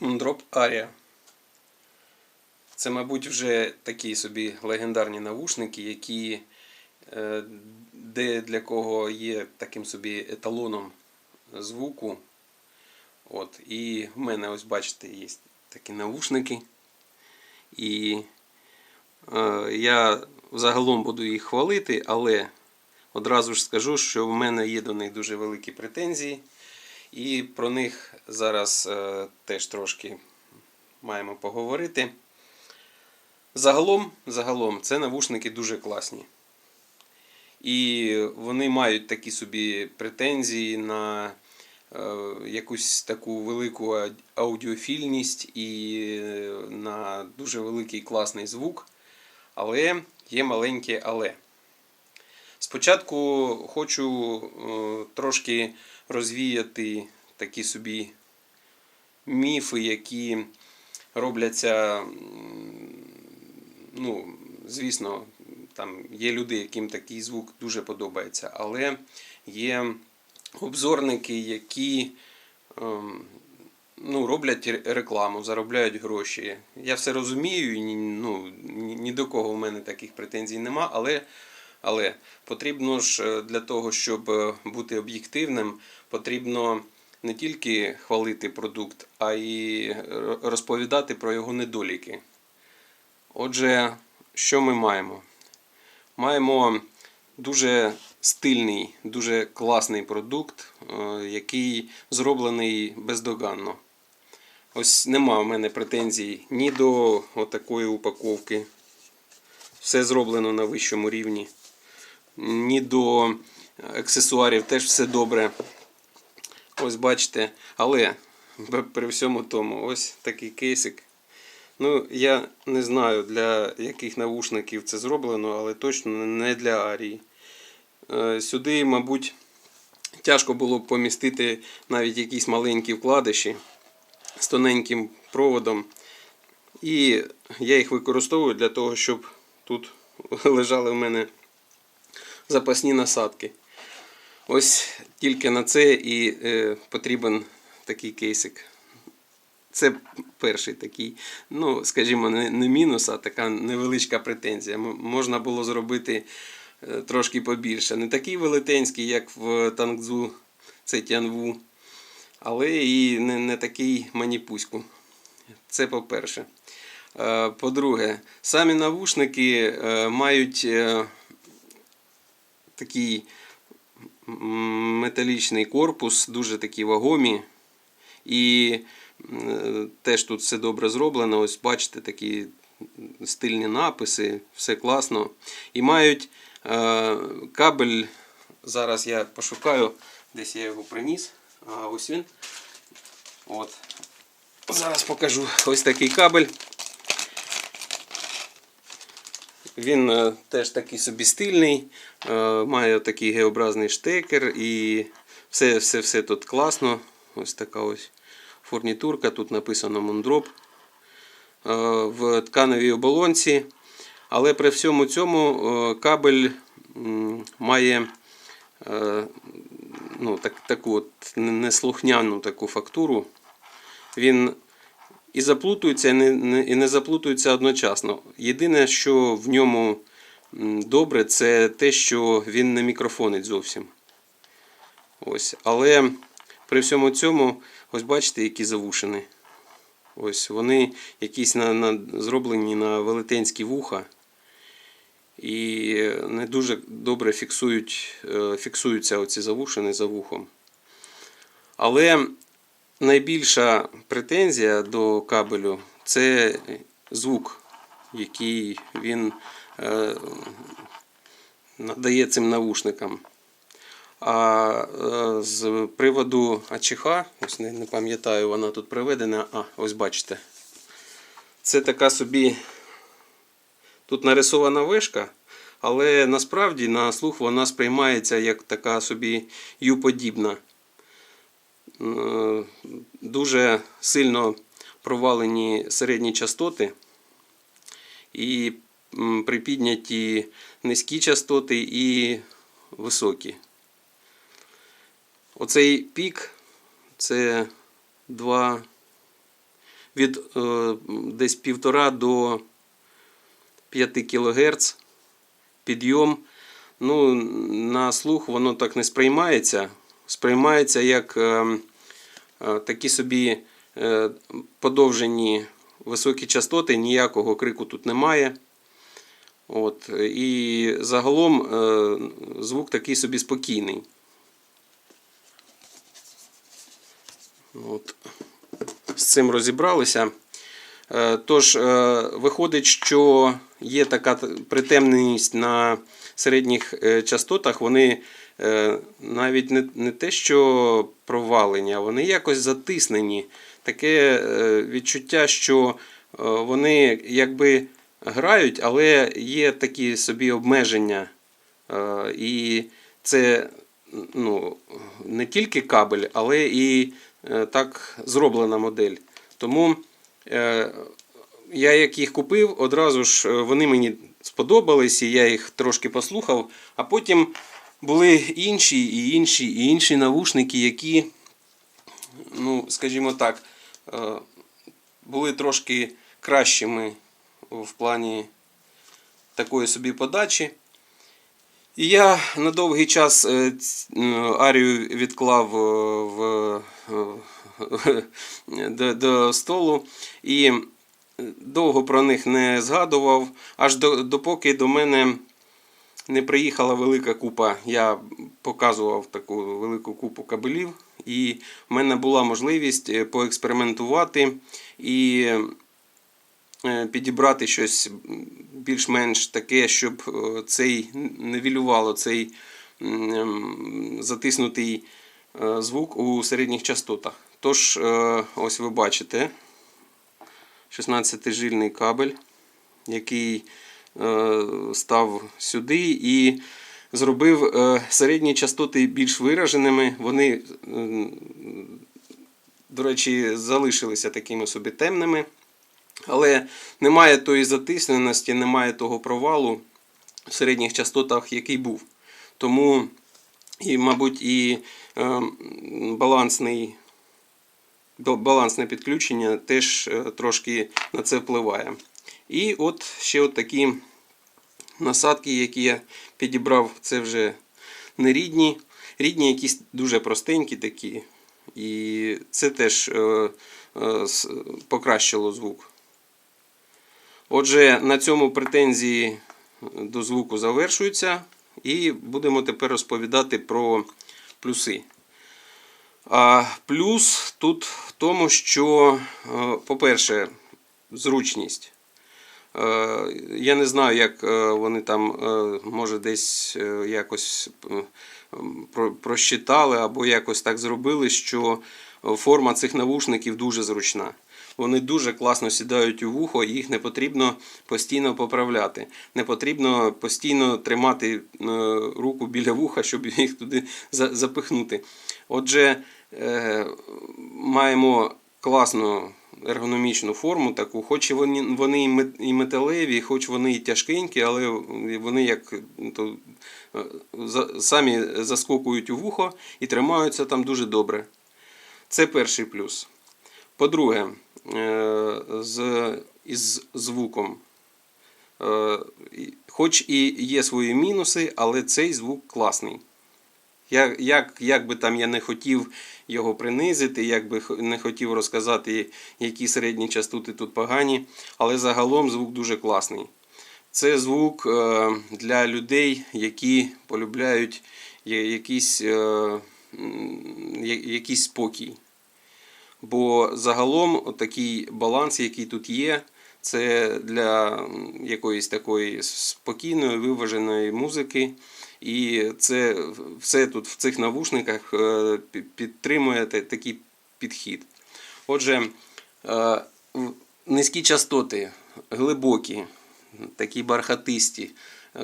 Moondrop Aria. Це, мабуть, вже такі собі легендарні навушники, які е, де для кого є таким собі еталоном звуку. От. І в мене, ось бачите, є такі навушники. І е, я загалом буду їх хвалити, але одразу ж скажу, що в мене є до них дуже великі претензії. І про них зараз е, теж трошки маємо поговорити. Загалом, загалом, це навушники дуже класні. І вони мають такі собі претензії на е, якусь таку велику аудіофільність і е, на дуже великий класний звук. Але є маленьке але. Спочатку хочу трошки розвіяти такі собі міфи, які робляться, ну, звісно, там є люди, яким такий звук дуже подобається, але є обзорники, які ем, ну, роблять рекламу, заробляють гроші. Я все розумію, ну, ні до кого в мене таких претензій нема, але, але потрібно ж е, для того, щоб е, бути об'єктивним, потрібно не тільки хвалити продукт, а й розповідати про його недоліки. Отже, що ми маємо? Маємо дуже стильний, дуже класний продукт, е, який зроблений бездоганно. Ось нема в мене претензій ні до отакої упаковки. Все зроблено на вищому рівні. Ні до аксесуарів теж все добре. Ось бачите. Але при всьому тому, ось такий кейсик. Ну, я не знаю для яких навушників це зроблено, але точно не для Арії. Е, Сюди, мабуть, тяжко було б помістити навіть якісь маленькі вкладиші з тоненьким проводом. І я їх використовую для того, щоб тут лежали в мене запасні насадки. Ось тільки на це і е, потрібен такий кейсик. Це перший такий, ну, скажімо, не, не мінус, а така невеличка претензія. Можна було зробити е, трошки побільше. Не такий велетенський, як в Тангзу, це Тянву, але і не, не такий маніпуську. Це по-перше. Е, По-друге, самі навушники е, мають е, такий металічний корпус, дуже такі вагомі. І теж тут все добре зроблено. Ось бачите, такі стильні написи, все класно. І мають е, кабель. Зараз я пошукаю, десь я його приніс. А ось він. От. Зараз покажу ось такий кабель. Він е, теж такий собі стильний, е, має такий геобразний штекер і все, все, все тут класно. Ось така ось фурнітурка, тут написано Moondrop е, в ткановій оболонці. Але при всьому цьому кабель має ну, так, таку от неслухняну таку фактуру. Він і заплутується, і не, заплутується одночасно. Єдине, що в ньому добре, це те, що він не мікрофонить зовсім. Ось. Але при всьому цьому, ось бачите, які завушені. Ось вони якісь на, на, зроблені на велетенські вуха. І не дуже добре фіксують, е, фіксуються оці завушини за вухом. Але найбільша претензія до кабелю це звук, який він е, надає цим навушникам. А е, з приводу АЧХ, ось не, не пам'ятаю, вона тут приведена. А, ось бачите. Це така собі. Тут нарисована вишка, але насправді на слух вона сприймається як така собі ю-подібна. Е, Дуже сильно провалені середні частоти. І припідняті низькі частоти і високі. Оцей пік це 2, від е, десь 1,5 до 5 кГц підйом. Ну, на слух воно так не сприймається. Сприймається як е, е, такі собі е, подовжені високі частоти, ніякого крику тут немає. От, і загалом е, звук такий собі спокійний. От. З цим розібралися. Е, Тож, е, виходить, що є така притемненість на середніх е, частотах, вони е, навіть не, не те, що провалені, а вони якось затиснені. Таке е, відчуття, що е, вони якби грають, але є такі собі обмеження. Е, І це ну, не тільки кабель, але і е, так зроблена модель. Тому е, я як їх купив, одразу ж е, вони мені сподобались, і я їх трошки послухав. А потім були інші і інші і інші навушники, які, ну, скажімо так, е, були трошки кращими в плані такої собі подачі. І я на довгий час е, е, Арію відклав в, до, до столу і довго про них не згадував, аж до, допоки до мене не приїхала велика купа. Я показував таку велику купу кабелів, і в мене була можливість е, поекспериментувати і е, підібрати щось більш-менш таке, щоб е, цей нивелювало цей ем, затиснутий звук у середніх частотах. Тож, ось ви бачите 16-жильний кабель, який став сюди і зробив е, середні частоти більш вираженими. Вони, до речі, залишилися такими собі темними. Але немає тої затисненості, немає того провалу в середніх частотах, який був. Тому, і, мабуть, і е, балансний, балансне підключення теж е, трошки на це впливає. І от ще от такі насадки, які я підібрав, це вже не рідні. Рідні якісь дуже простенькі такі. І це теж е, е, покращило звук. Отже, на цьому претензії до звуку завершуються, і будемо тепер розповідати про плюси. А плюс тут в тому, що, е, по-перше, зручність. Е, Я не знаю, як е, вони там, е, може, десь якось просчитали або якось так зробили, що форма цих навушників дуже зручна. Вони дуже класно сідають у вухо, їх не потрібно постійно поправляти. Не потрібно постійно тримати руку біля вуха, щоб їх туди запихнути. Отже, маємо класну ергономічну форму, таку, хоч вони, вони і металеві, хоч вони і тяжкенькі, але вони як то, самі заскокують у вухо і тримаються там дуже добре. Це перший плюс. По-друге, е, з, із звуком. Е, Хоч і є свої мінуси, але цей звук класний. Як, як, як би там я не хотів його принизити, як би не хотів розказати, які середні частоти тут погані, але загалом звук дуже класний. Це звук е, для людей, які полюбляють якийсь, е, якийсь спокій. Бо загалом такий баланс, який тут є, це для якоїсь такої спокійної, виваженої музики. І це все тут в цих навушниках е, підтримує такий підхід. Отже, е, низькі частоти, глибокі, такі бархатисті,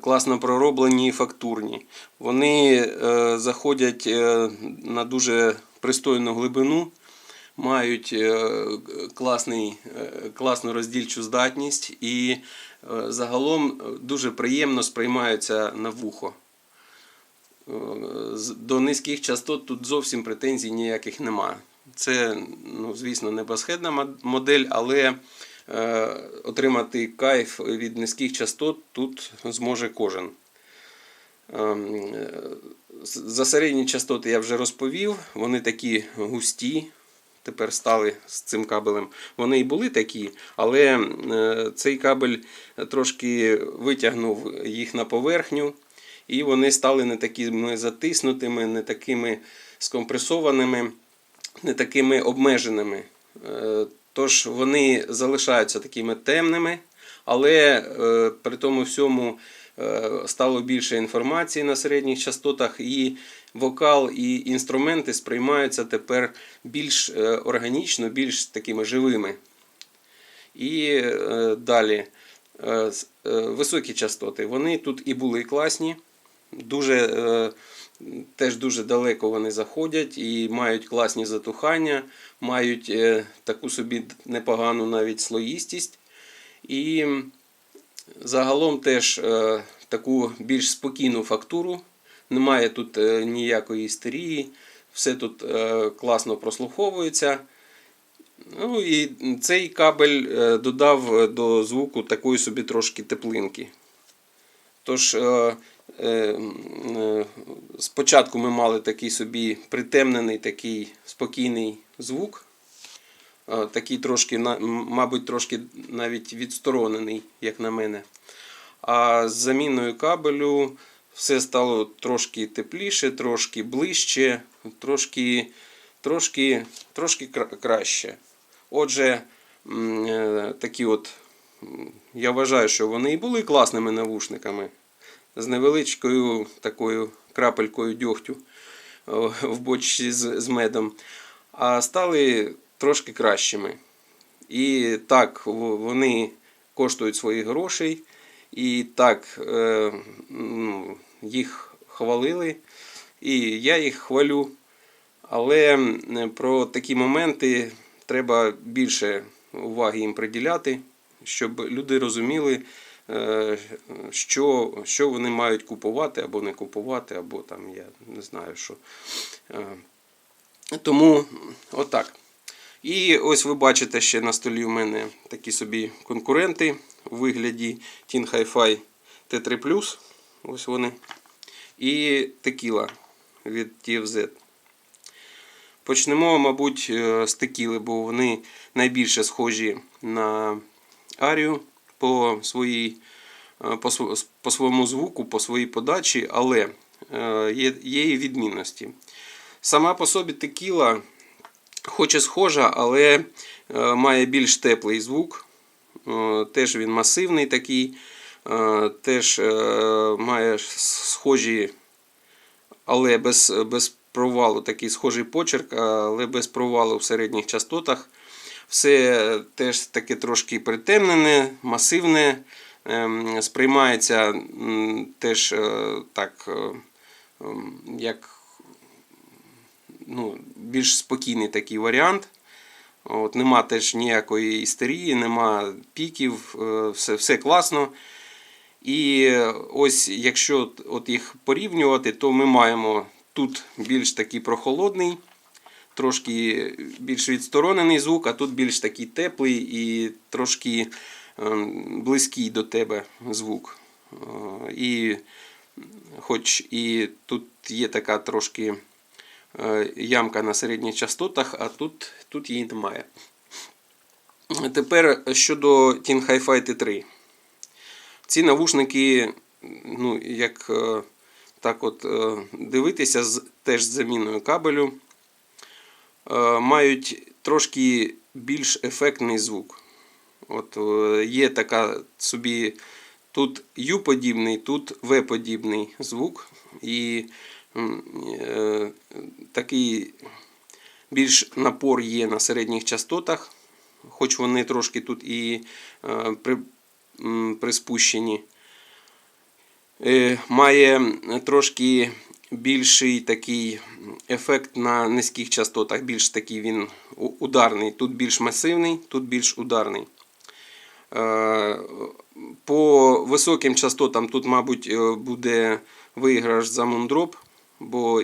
класно пророблені і фактурні. Вони е, заходять на дуже пристойну глибину мають класний, класну роздільчу здатність і загалом дуже приємно сприймаються на вухо. До низьких частот тут зовсім претензій ніяких немає. Це, ну, звісно, не басхедна модель, але е, отримати кайф від низьких частот тут зможе кожен. Ем, За середні частоти я вже розповів, вони такі густі. Тепер стали з цим кабелем. Вони і були такі, але е, цей кабель трошки витягнув їх на поверхню, і вони стали не такими затиснутими, не такими скомпресованими, не такими обмеженими. Е, Тож вони залишаються такими темними, але е, при тому всьому е, стало більше інформації на середніх частотах, і вокал, і інструменти сприймаються тепер більш органічно, більш такими живими. І далі високі частоти. Вони тут і були класні, дуже, е, теж дуже далеко вони заходять і мають класні затухання, мають е, таку собі непогану навіть слоїстість. І загалом теж е, таку більш спокійну фактуру. Немає тут ніякої істерії, все тут класно прослуховується. Ну і цей кабель додав до звуку такої собі трошки теплинки. Тож, спочатку ми мали такий собі притемнений, такий спокійний звук. Е, Такий трошки, мабуть, трошки навіть відсторонений, як на мене. А з заміною кабелю все стало трошки тепліше, трошки ближче, трошки, трошки, трошки краще. Отже, е, такі от, я вважаю, що вони і були класними навушниками з невеличкою такою крапелькою дьогтю в бочці з, медом, а стали трошки кращими. І так, вони коштують своїх грошей, і так е, ну, їх хвалили, і я їх хвалю. Але про такі моменти треба більше уваги їм приділяти, щоб люди розуміли, що, що вони мають купувати або не купувати, або там я не знаю що. Е, Тому отак. І ось ви бачите ще на столі у мене такі собі конкуренти у вигляді Tin Hi-Fi T3 Ось вони. І текіла від TFZ. Почнемо, мабуть, е, з текіли, бо вони найбільше схожі на арію по, своїй, е, по, по своєму звуку, по своїй подачі, але е, є, є і відмінності. Сама по собі текіла, хоч і схожа, але е, має більш теплий звук. Теж він масивний такий, теж має схожі але без, без провалу такий схожий почерк, але без провалу в середніх частотах. Все теж таке трошки притемнене, масивне, ем, сприймається теж е, так, е, ем, як ну, більш спокійний такий варіант. От, нема теж ніякої істерії, нема піків, е, все, все класно. І ось якщо от- їх порівнювати, то ми маємо тут більш такий прохолодний, трошки більш відсторонений звук, а тут більш такий теплий і трошки ем, близький до тебе звук. Е, І хоч і тут є така трошки е, ямка на середніх частотах, а тут, тут її немає. Тепер щодо Tin Hi-Fi T3. Ці навушники, ну, як е, так от дивитися, теж з заміною кабелю, мають трошки більш ефектний звук. От е, Є така собі тут U-подібний, тут V-подібний звук. І е, такий більш напор є на середніх частотах, хоч вони трошки тут і е, при, приспущені. Е, Має трошки більший такий ефект на низьких частотах, більш такий він ударний. Тут більш масивний, тут більш ударний. Е, По високим частотам тут, мабуть, е, буде виграш за мундроп, бо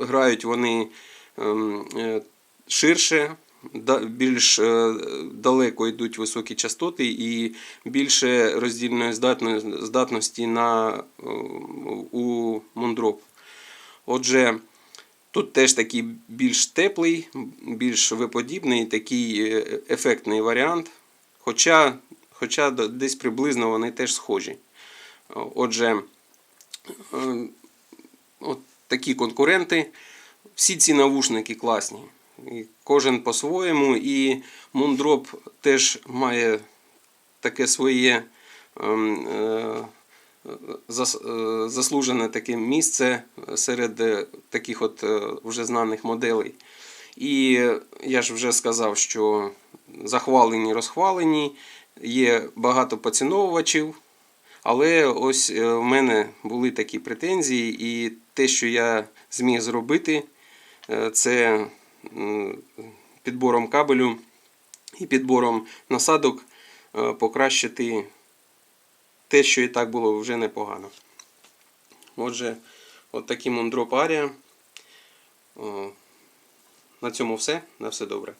грають вони ем, е, ширше, більш е, далеко йдуть високі частоти і більше роздільної здатності на, е, у мундроп. Отже, тут теж такий більш теплий, більш виподібний, такий е, ефектний варіант. Хоча, хоча десь приблизно вони теж схожі. Отже, от такі конкуренти. Всі ці навушники класні. Кожен по-своєму. І Moondrop теж має таке своє ем, е, е, заслужене таке місце серед е, таких от вже знаних моделей. І я ж вже сказав, що захвалені, розхвалені, є багато поціновувачів. Але ось в мене були такі претензії, і те, що я зміг зробити, це підбором кабелю і підбором насадок е, покращити те, що і так було вже непогано. Отже, от такий Moondrop арія. На цьому все. На все добре.